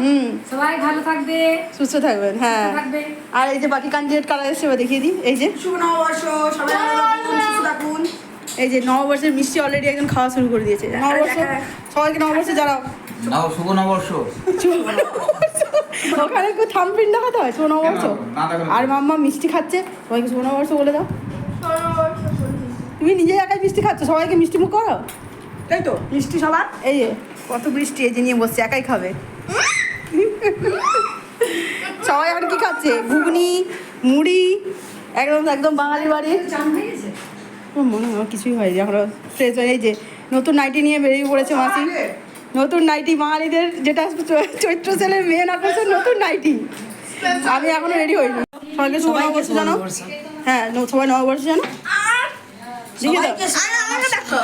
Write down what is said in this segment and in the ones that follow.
হুম। সবাই ভালো থাকবে। সুস্থ থাকবেন হ্যাঁ। আর এই যে বাকি ক্যান্ডিডেট কারা এসছে এবার দেখিয়ে দিই। এই যে শুভ নববর্ষ সবাই সুস্থ থাকুন। এই যে নববর্ষের মিষ্টি অলরেডি একজন খাওয়া শুরু করে দিয়েছে। নববর্ষ সবাইকে নববর্ষে জানাও। নাও শুভ নববর্ষ। ওখানে একটু থামপ্রিন্ট দেখাতে হয় শুভ নববর্ষ। আর মাম্মা মিষ্টি খাচ্ছে সবাইকে শুভ নববর্ষ বলে দাও। তুমি নিজে একাই মিষ্টি খাচ্ছ সবাইকে মিষ্টি মুখ করো? তাই তো মিষ্টি সবার। এই যে কত বৃষ্টি এই যে নিয়ে বসছে একাই খাবে। সবাই আর কি খাচ্ছে? ঘুগনি মুড়ি একদম একদম বাঙালি বাড়ি। হয়ে আমার মনে হয় আমার কিছুই হয়নি এখনও ফ্রেশ হয়ে এই যে নতুন নাইটি নিয়ে বেরিয়ে পড়েছে মাসি। নতুন নাইটি বাঙালিদের যেটা চৈ- চৈত্র সেলের মেন আকর্ষণ নতুন নাইটি আমি এখনও রেডি হইনি। সবাইকে শুভ নববর্ষ জানো? হ্যাঁ ন- সবাই নববর্ষ জানো?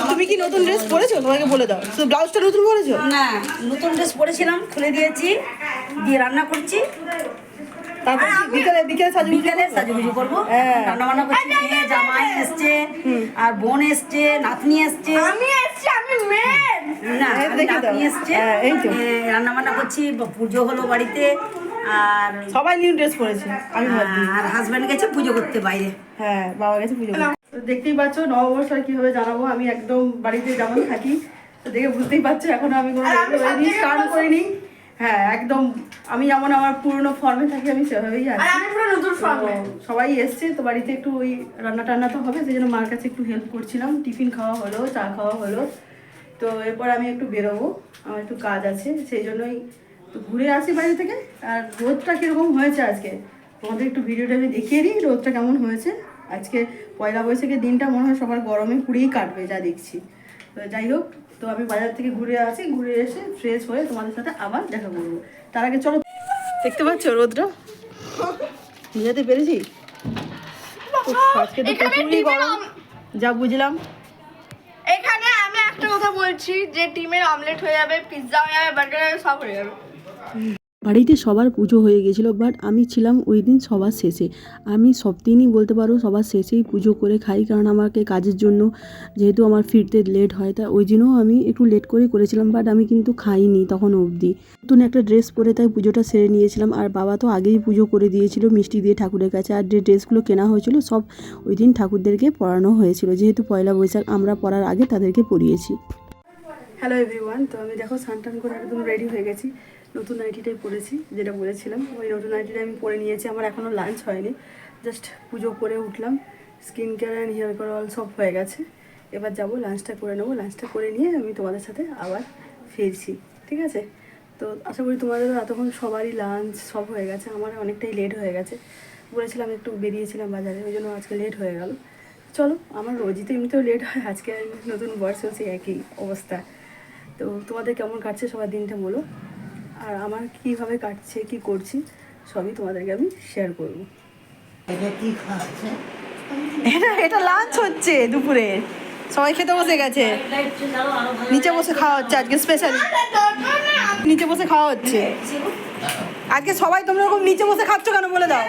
তুমি কি নতুন ড্রেস পরেছো? তোমাকে বলে দাও। শুধু ব্লাউজটা নতুন পরেছো? না নতুন ড্রেস পরেছিলাম খুলে দিয়েছি। দিয়ে রান্না করছি। তারপর বিকেলে বিকেলে সাজু বিকেলে সাজুগুজু করব। হ্যাঁ। রান্না বান্না করছি মেয়ে জামাই এসছে আর বোন এসছে নাতনি এসছে। আমি এসছি আমি মেন না এই আমি দেখে দাও। নাতনি এসছে। হ্যাঁ, এই তো। রান্না বান্না করছি পুজো হলো বাড়িতে আর সবাই নিউ ড্রেস পরেছে আমি আর হাজব্যান্ড গেছে পুজো করতে বাইরে। হ্যাঁ বাবা গেছে পুজো তো দেখতেই পাচ্ছ নববর্ষ আর কীভাবে জানাব আমি একদম বাড়িতে যেমন থাকি তো দেখে বুঝতেই পারছ এখনও আমি কোনো স্টার্ট করিনি। হ্যাঁ একদম আমি যেমন আমার পুরনো ফর্মে থাকি আমি সেভাবেই আছি আমি পুরো নতুন ফর্মে সবাই এসছে তো বাড়িতে একটু ওই রান্না টান্না তো হবে সেই জন্য মার কাছে একটু হেল্প করছিলাম। টিফিন খাওয়া হলো চা খাওয়া হলো। তো এরপর আমি একটু বেরোবো আমার একটু কাজ আছে সেই জন্যই তো ঘুরে আসি বাড়ি থেকে। আর রোদটা কীরকম হয়েছে আজকে? তোমাদের একটু ভিডিওটা আমি দেখিয়ে দিই রোদটা কেমন হয়েছে? আজকে পয়লা বৈশাখের দিনটা মনে হয় সবার গরমে পুড়িয়েই কাটবে যা দেখছি। তো যাই হোক তো আমি বাজার থেকে ঘুরে আসি ঘুরে এসে ফ্রেশ হয়ে তোমাদের সাথে আবার দেখা করব। তার আগে চলো। দেখতে পাচ্ছ রোদটা বুঝাতে পেরেছি? আজকে তো প্রচুরই গরম। যা বুঝলাম। এখানে আমি একটা কথা বলছি যে টিমের অমলেট হয়ে যাবে পিৎজা হয়ে যাবে বার্গার হয়ে যাবে সব হয়ে যাবে। বাড়িতে সবার পুজো হয়ে গেছিল বাট আমি ছিলাম ওই দিন সবার শেষে। আমি সব দিনই বলতে পারো সবার শেষেই পুজো করে খাই, কারণ আমাকে কাজের জন্য যেহেতু আমার ফিরতে লেট হয়, তা ওই জন্যও আমি একটু লেট করে করেছিলাম বাট আমি কিন্তু খাইনি তখন অবধি। নতুন একটা ড্রেস পরে তাই পুজোটা সেরে নিয়েছিলাম, আর বাবা তো আগেই পুজো করে দিয়েছিল, মিষ্টি দিয়ে ঠাকুরের কাছে, আর যে ড্রেসগুলো কেনা হয়েছিল সব ওই দিন ঠাকুরদেরকে পরানো হয়েছিল, যেহেতু পয়লা বৈশাখ আমরা পরার আগে তাদেরকে পরিয়েছি। হ্যালো এভরিওয়ান তো আমি দেখো স্নান করে একদম রেডি হয়ে গেছি। নতুন নাইটিটাই পরেছি যেটা বলেছিলাম। ওই নতুন নাইটিটা আমি পরে নিয়েছি, আমার এখনও লাঞ্চ হয়নি। জাস্ট পুজো করে উঠলাম। Skin care and hair care all সব হয়ে গেছে। এবার যাব লাঞ্চটা করে নেব। লাঞ্চটা করে নিয়ে আমি তোমাদের সাথে আবার ফিরছি, ঠিক আছে? তো আশা করি তোমাদের এতক্ষণ সবারই লাঞ্চ সব হয়ে গেছে। আমার অনেকটাই লেট হয়ে গেছে। বলেছিলাম একটু বেরিয়েছিলাম বাজারে, ওই জন্য আজকে লেট হয়ে গেল। চলো, আমার রোজই তো এমনিতেও লেট হয়। আজকে নতুন বর্ষেও সেই একই অবস্থা। তো তোমাদের কেমন কাটছে সবার দিনটা বলো? আর আমার কীভাবে কাটছে কি করছি সবই তোমাদেরকে আমি শেয়ার করব। এটা এটা লাঞ্চ হচ্ছে দুপুরে। সবাই খেতে বসে গেছে। নিচে বসে খাওয়া হচ্ছে আজকে স্পেশাল নিচে বসে খাওয়া হচ্ছে। আজকে সবাই তোমরা এরকম নিচে বসে খাচ্ছ কেন বলে দাও?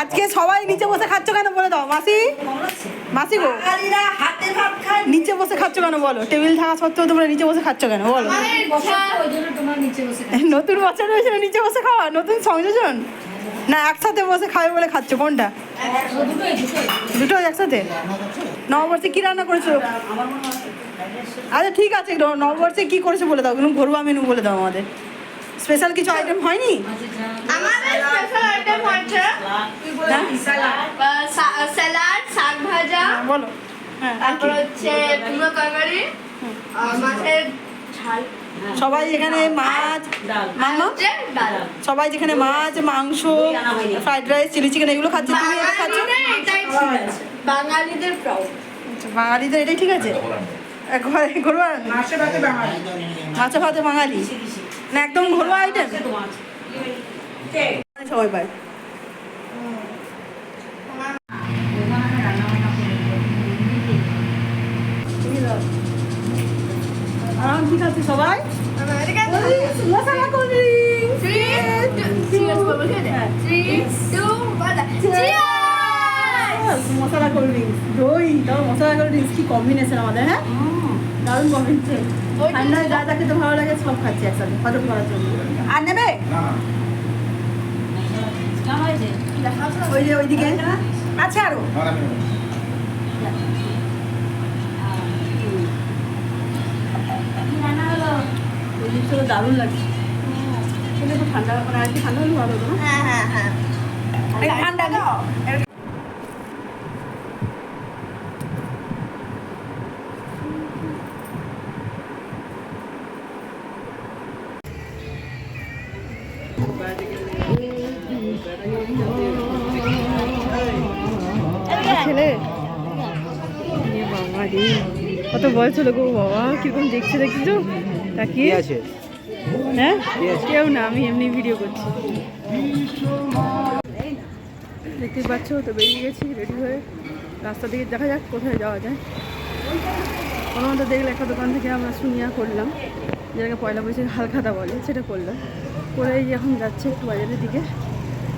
আজকে সবাই নিচে বসে খাচ্ছ কেন বলে দাও? মাসি? মাসি গো। নিচে বসে খাচ্ছ কেন বলো? টেবিল থাকা সত্ত্বেও তোমরা নিচে বসে খাচ্ছ কেন? বলো। খাচ্ছি। নতুন বছর হয়েছে নিচে বসে খাওয়া? নতুন সংযোজন? না একসাথে বসে খাবে বলে খাচ্ছ। কোনটা? দুটো একসাথে? নববর্ষে কি রান্না করেছ? আচ্ছা ঠিক আছে নববর্ষে কি করেছ বলে দাও? কোনো ঘরোয়া মেনু বলে দাও আমাদের। স্পেশাল কিছু আইটেম হয়নি? আমাদের স্পেশাল আইটেম হচ্ছে স্যালাড শাক ভাজা বলো। হ্যাঁ তারপর হচ্ছে কুমড়ো তরকারি মাছের ঝাল। সবাই এখানে মাছ মামা সবাই যেখানে মাছ মাংস ফ্রাইড রাইস চিলি চিকেন এগুলো খাচ্ছে তুমি খাচ্ছ? বাঙালিদের এটাই ঠিক আছে। আচ্ছা, বাঙালিদের এটাই ঠিক আছে? ঘরোয়া মাছে ভাতে বাঙালি না একদম ঘরোয়া আইটেম ঠিক আছে সবাই masala cold drinks Three, two, cheers করব, মশলা কোল্ড ড্রিঙ্কস দই তাও মশলা কোল্ড ড্রিঙ্কস কি কম্বিনেশন আমাদের হ্যাঁ? দারুণ কমেন্টে ঠান্ডায় যা যা খেতে ভালো লাগে সব খাচ্ছি একসাথে হজম করার জন্য। আর নেবে? ওই যে ওইদিকে। আছে আরও? দারুণ লাগছে। কিন্তু ঠান্ডা মানে আর কি ঠান্ডা হলে ভালো হতো না? হ্যাঁ হ্যাঁ হ্যাঁ। ঠান্ডা ছেলে? বাবা রে কত বয়স হলো গো বাবা কীরকম দেখছে দেখছ তাকিয়ে। আছে? হ্যাঁ? কেউ না আমি এমনি ভিডিও করছি। দেখতে পাচ্ছ তো বেরিয়ে গেছি রেডি হয়ে। রাস্তা দিকে দেখা যাক কোথায় যাওয়া যায়। কোনো মতো দেখলে একটা দোকান থেকে আমরা শুনিয়া করলাম যেটাকে পয়লা বৈশাখ হালখাতা বলে সেটা করলাম। করে এখন যাচ্ছে একটু বাজারের দিকে।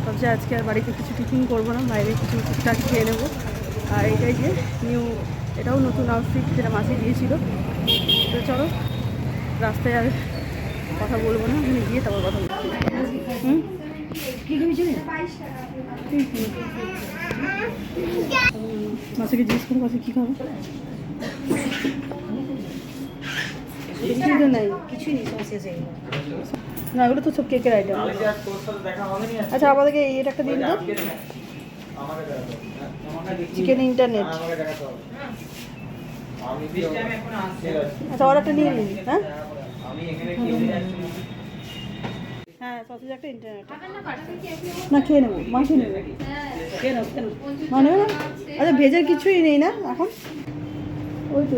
ভাবছি আজকে আর বাড়িতে কিছু টিফিন করব না বাইরে কিছু টুকটাক খেয়ে নেব। আর এটাই যে নিউ এটাও নতুন আউটফিট যেটা মাসে দিয়েছিল। তো চলো রাস্তায় আর কথা বলব না ওখানে গিয়ে তারপর কথা বলব। হুম? মাসিকে জিজ্ঞেস করো মাসি কী খাবে? না ওগুলো তো সব কেকের আইটেম আচ্ছা আমাদেরকে এটা একটা দিন। তো চিকেন ইন্টারনেট আচ্ছা অর্ডারটা নিয়ে নিন হ্যাঁ? হ্যাঁ সসেজ একটা ইন্টারনেট না খেয়ে নেব মা খেয়ে নেব। মা নেবে না? আচ্ছা ভেজের কিছুই নেই না এখন? ওই তো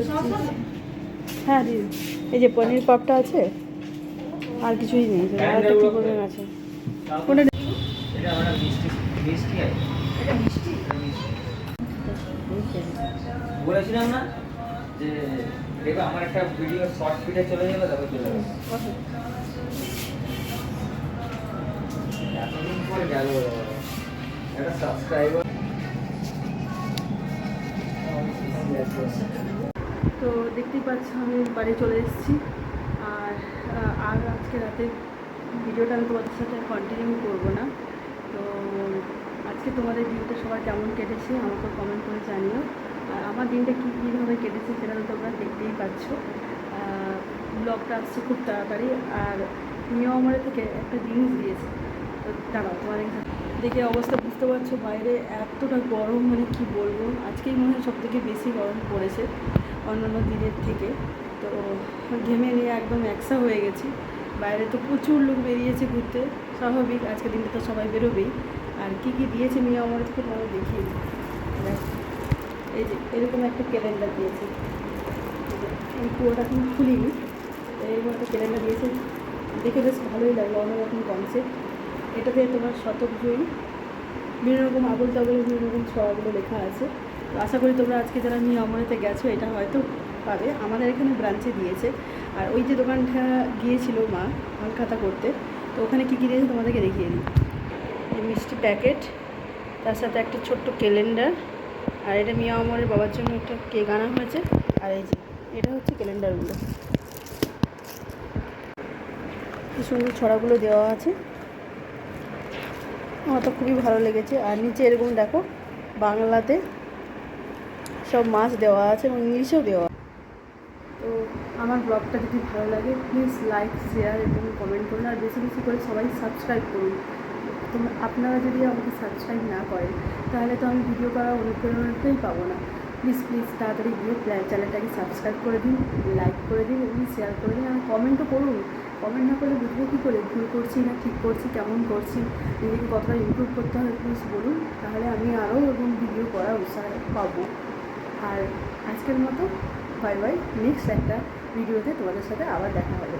হ্যাঁ দিদি এই যে পনির পাপটা আছে আর কিছুই নেই। আর কি বলবেন আছে? কোনটা এটা মিষ্টি মিষ্টি? বলেছিলাম না যে, দেখো আমার একটা ভিডিও শর্ট ভিডিও চলে যাবে তারপর চলে যাবে গেল। তো দেখতেই পাচ্ছ, আমি বাড়ি চলে এসেছি। আর আর আজকে রাতে ভিডিওটা আমি তোমাদের সাথে কন্টিনিউ করব না। তো আজকে তোমাদের দিনটা সবার কেমন কেটেছে, আমাকে কমেন্ট করে জানিও। আর আমার দিনটা কী কীভাবে কেটেছে সেটা তো তোমরা দেখতেই পাচ্ছ। ব্লগটা আসছে খুব তাড়াতাড়ি আর নিয়মরে থেকে একটা জিনিস দিয়েছে। তো দাঁড়াও, তোমার দেখে অবস্থা বুঝতে পারছ, বাইরে এতটা গরম মানে কি বলব? আজকেই মনে হয় সব থেকে বেশি গরম পড়েছে অন্যান্য দিনের থেকে। তো ঘেমে নিয়ে একদম একসা হয়ে গেছি। বাইরে তো প্রচুর লোক বেরিয়েছে ঘুরতে। স্বাভাবিক, আজকের দিনটা তো সবাই বেরোবেই। আর কি কি দিয়েছে নিয়ে আমার থেকে, তোমাদের দেখিয়ে এই যে, এরকম একটা ক্যালেন্ডার দিয়েছে। এই পুরোটা এখন খুলিনি। এরকম একটা ক্যালেন্ডার দিয়েছে। দেখে বেশ ভালোই লাগল অন্যরকম কনসেপ্ট এটাতে তোমার শতক জয়ী বিভিন্ন রকম আবল তাবল, বিভিন্ন রকম ছড়াগুলো লেখা আছে। তো আশা করি তোমরা আজকে যারা নিয়ে অমরেতে গেছো, এটা হয়তো পাবে। আমাদের এখানে ব্রাঞ্চে দিয়েছে। আর ওই যে দোকানটা গিয়েছিল মা, হালখাতা করতে, তো ওখানে কী কী দিয়েছে তোমাদেরকে দেখিয়ে দিই। মিষ্টি প্যাকেট তার সাথে একটা ছোট্ট ক্যালেন্ডার আর এটা মিয়া অমরের বাবার জন্য একটা কেক আনা হয়েছে। আর এই যে, এটা হচ্ছে ক্যালেন্ডারগুলো। কি সুন্দর ছড়াগুলো দেওয়া আছে। আমার তো খুবই ভালো লেগেছে। আর নিচে এরকম দেখো, বাংলাতে সব মাছ দেওয়া আছে এবং ইংলিশেও দেওয়া তো আমার ব্লগটা যদি ভালো লাগে প্লিজ লাইক শেয়ার এবং কমেন্ট করুন। আর বেশি বেশি করে সবাই সাবস্ক্রাইব করুন। তোমরা আপনারা যদি আমাকে সাবস্ক্রাইব না করেন, তাহলে তো আমি ভিডিও করার অনুপ্রেরণাটাই পাবো না। প্লিজ প্লিজ তাড়াতাড়ি গিয়ে চ্যানেলটাকে সাবস্ক্রাইব করে দিন লাইক করে দিন এবং শেয়ার করে দিন আর কমেন্টও করুন। কমেন্ট না করলে বুঝব কী করে? ভুল করছি না, ঠিক করছি, কেমন করছি? নিজেকে কতটা ইমপ্রুভ করতে হবে প্লিজ বলুন, তাহলে আমি আরও এরকম ভিডিও করার উৎসাহ পাবো। আর আজকের মতো বাই বাই নেক্সট একটা ভিডিওতে তোমাদের সাথে আবার দেখা হবে।